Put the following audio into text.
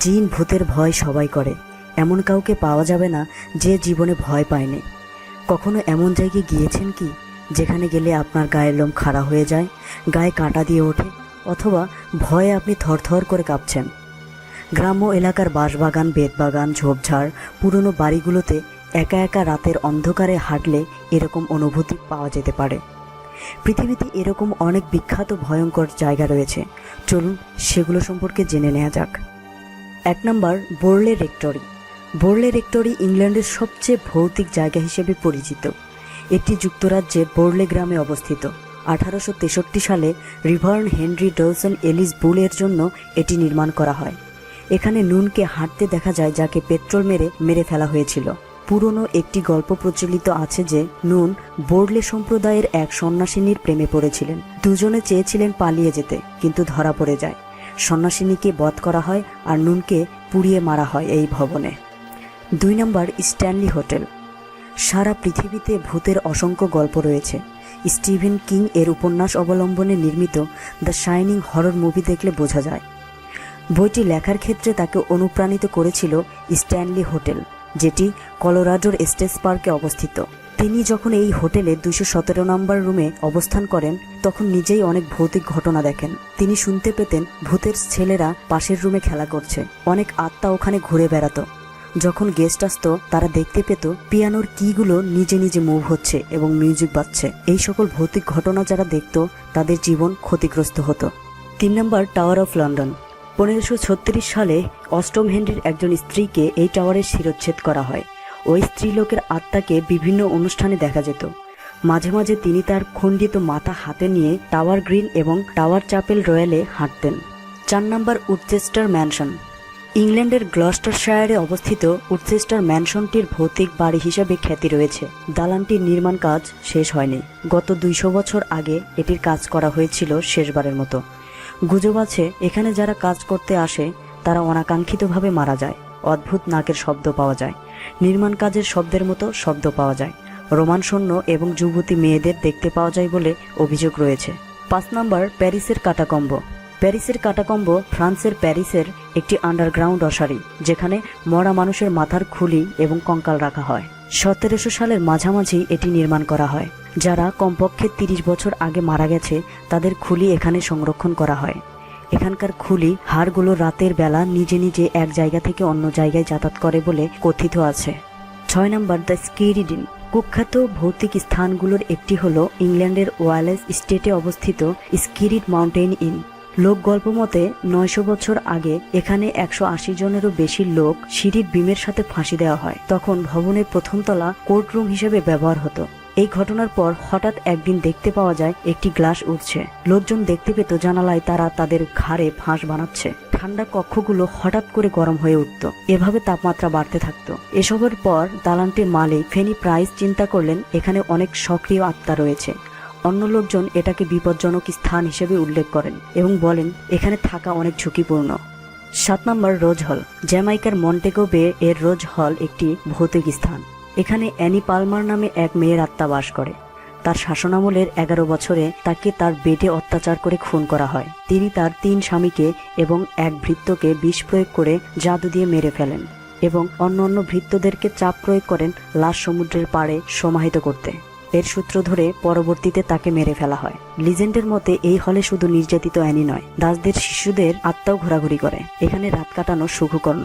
জিন ভূতের ভয় সবাই করে। এমন কাউকে পাওয়া যাবে না যে জীবনে ভয় পায়নি। কখনো এমন জায়গায় গিয়েছেন কি, যেখানে গেলে আপনার গায়ের লোম খাড়া হয়ে যায়, গায়ে কাঁটা দিয়ে ওঠে, অথবা ভয়ে আপনি থরথর করে কাঁপছেন? গ্রাম্য এলাকার বাঁশবাগান, বেতবাগান, ঝোপঝাড়, পুরনো বাড়িগুলোতে একা একা রাতের অন্ধকারে হাঁটলে এরকম অনুভূতি পাওয়া যেতে পারে। পৃথিবীতে এরকম অনেক বিখ্যাত ভয়ঙ্কর জায়গা রয়েছে। চলুন সেগুলো সম্পর্কে জেনে নেওয়া যাক। এক নম্বর বোরলে রেক্টরি। বোরলে রেক্টরি ইংল্যান্ডের সবচেয়ে ভৌতিক জায়গা হিসেবে পরিচিত। এটি যুক্তরাজ্যের বোর্লে গ্রামে অবস্থিত। আঠারোশো তেষট্টি সালে রিভার্ন হেনরি ডলসন এলিস বুলের জন্য এটি নির্মাণ করা হয়। এখানে নুনকে হাঁটতে দেখা যায় যাকে পেট্রোল মেরে মেরে ফেলা হয়েছিল। পুরনো একটি গল্প প্রচলিত আছে যে নুন বোর্ডলে সম্প্রদায়ের এক সন্ন্যাসিনীর প্রেমে পড়েছিলেন। দুজনে চেয়েছিলেন পালিয়ে যেতে, কিন্তু ধরা পড়ে যায়। সন্ন্যাসিনীকে বধ করা হয় আর নুনকে পুড়িয়ে মারা হয় এই ভবনে। দুই নম্বর স্ট্যানলি হোটেল। সারা পৃথিবীতে ভূতের অসংখ্য গল্প রয়েছে। স্টিভেন কিং এর উপন্যাস অবলম্বনে নির্মিত দ্য শাইনিং হরর মুভি দেখলে বোঝা যায়। বইটি লেখার ক্ষেত্রে তাকে অনুপ্রাণিত করেছিল স্ট্যানলি হোটেল, যেটি কলোরাডোর স্টেস পার্কে অবস্থিত। তিনি যখন এই হোটেলে দুশো সতেরো নম্বর রুমে অবস্থান করেন, তখন নিজেই অনেক ভৌতিক ঘটনা দেখেন। তিনি শুনতে পেতেন ভূতের ছেলেরা পাশের রুমে খেলা করছে। অনেক আত্মা ওখানে ঘুরে বেড়াতো। যখন গেস্ট আসতো, তারা দেখতে পেত পিয়ানোর কিগুলো নিজে নিজে মুভ হচ্ছে এবং মিউজিক বাজছে। এই সকল ভৌতিক ঘটনা যারা দেখতো, তাদের জীবন ক্ষতিগ্রস্ত হতো। তিন নম্বর, টাওয়ার অফ লন্ডন। পনেরোশো সালে অষ্টম হেনরির একজন স্ত্রীকে এই টাওয়ারের শিরচ্ছেদ করা হয়। ওই স্ত্রীলোকের আত্মাকে বিভিন্ন অনুষ্ঠানে দেখা যেত। মাঝে মাঝে তিনি তার খণ্ডিত মাথা হাতে নিয়ে টাওয়ার গ্রিন এবং টাওয়ার চাপেল রয়্যালে হাঁটতেন। চার নম্বর উডচেস্টার ম্যানশন। ইংল্যান্ডের গ্লস্টারশায়ারে অবস্থিত উডচেস্টার ম্যানশনটির ভৌতিক বাড়ি হিসেবে খ্যাতি রয়েছে। দালানটির নির্মাণ কাজ শেষ হয়নি। গত দুইশো বছর আগে এটির কাজ করা হয়েছিল শেষবারের মতো। গুজব আছে, এখানে যারা কাজ করতে আসে, তারা অনাকাঙ্ক্ষিতভাবে মারা যায়। অদ্ভুত নাকের শব্দ পাওয়া যায়। নির্মাণ কাজের শব্দের মতো শব্দ পাওয়া যায়। রোমানশূন্য এবং যুবতী মেয়েদের দেখতে পাওয়া যায় বলে অভিযোগ রয়েছে। পাঁচ নম্বর, প্যারিসের কাটাকম্ব। প্যারিসের কাটাকম্ব ফ্রান্সের প্যারিসের একটি আন্ডারগ্রাউন্ড অসারি, যেখানে মরা মানুষের মাথার খুলি এবং কঙ্কাল রাখা হয়। সতেরোশো সালের মাঝামাঝি এটি নির্মাণ করা হয়। যারা কমপক্ষে তিরিশ বছর আগে মারা গেছে, তাদের খুলি এখানে সংরক্ষণ করা হয়। এখানকার খুলি হাড়গুলো রাতের বেলা নিজে নিজে এক জায়গা থেকে অন্য জায়গায় যাতায়াত করে বলে কথিত আছে। ছয় নম্বর, দ্য স্কিরিডিন। কুখ্যাত ভৌতিক স্থানগুলোর একটি হলো ইংল্যান্ডের ওয়ালেস স্টেটে অবস্থিত স্কিরিড মাউন্টেন ইন। লোক গল্প মতে, নয়শো বছর আগে এখানে একশো আশি জনেরও বেশি লোক সিঁড়ির বিমের সাথে ফাঁসি দেওয়া হয়। তখন ভবনের প্রথম তলা কোর্ট রুম হিসেবে ব্যবহার হতো। এই ঘটনার পর হঠাৎ একদিন দেখতে পাওয়া যায় একটি গ্লাস উঠছে লোকজন দেখতে পেত জানালায় তারা তাদের ঘাড়ে ফাঁস বানাচ্ছে। ঠান্ডা কক্ষগুলো হঠাৎ করে গরম হয়ে উঠত। এভাবে তাপমাত্রা বাড়তে থাকতো। এসবের পর দালানটির মালিক ফেনি প্রাইস চিন্তা করলেন, এখানে অনেক সক্রিয় আত্মা রয়েছে। অন্য লোকজন এটাকে বিপজ্জনক স্থান হিসেবে উল্লেখ করেন এবং বলেন, এখানে থাকা অনেক ঝুঁকিপূর্ণ। সাত নম্বর রোজ হল। জ্যামাইকার মন্টেগো বে এর রোজ হল একটি ভৌতিক স্থান। এখানে অ্যানি পালমার নামে এক মেয়ের আত্মা বাস করে। তার শাসনামলের এগারো বছরে তাকে তার বেডে অত্যাচার করে খুন করা হয়। তিনি তার তিন স্বামীকে এবং এক ভৃত্যকে বিষ প্রয়োগ করে জাদু দিয়ে মেরে ফেলেন এবং অন্য অন্য ভৃত্যদেরকে চাপ প্রয়োগ করেন লাশ সমুদ্রের পাড়ে সমাহিত করতে। এর সূত্র ধরে পরবর্তীতে তাকে মেরে ফেলা হয়। লিজেন্ডের মতে এই হলে শুধু নির্যাতিত অ্যানি নয়, দাসদের শিশুদের আত্মাও ঘোরাঘুরি করে। এখানে রাত কাটানো সুখকর নয়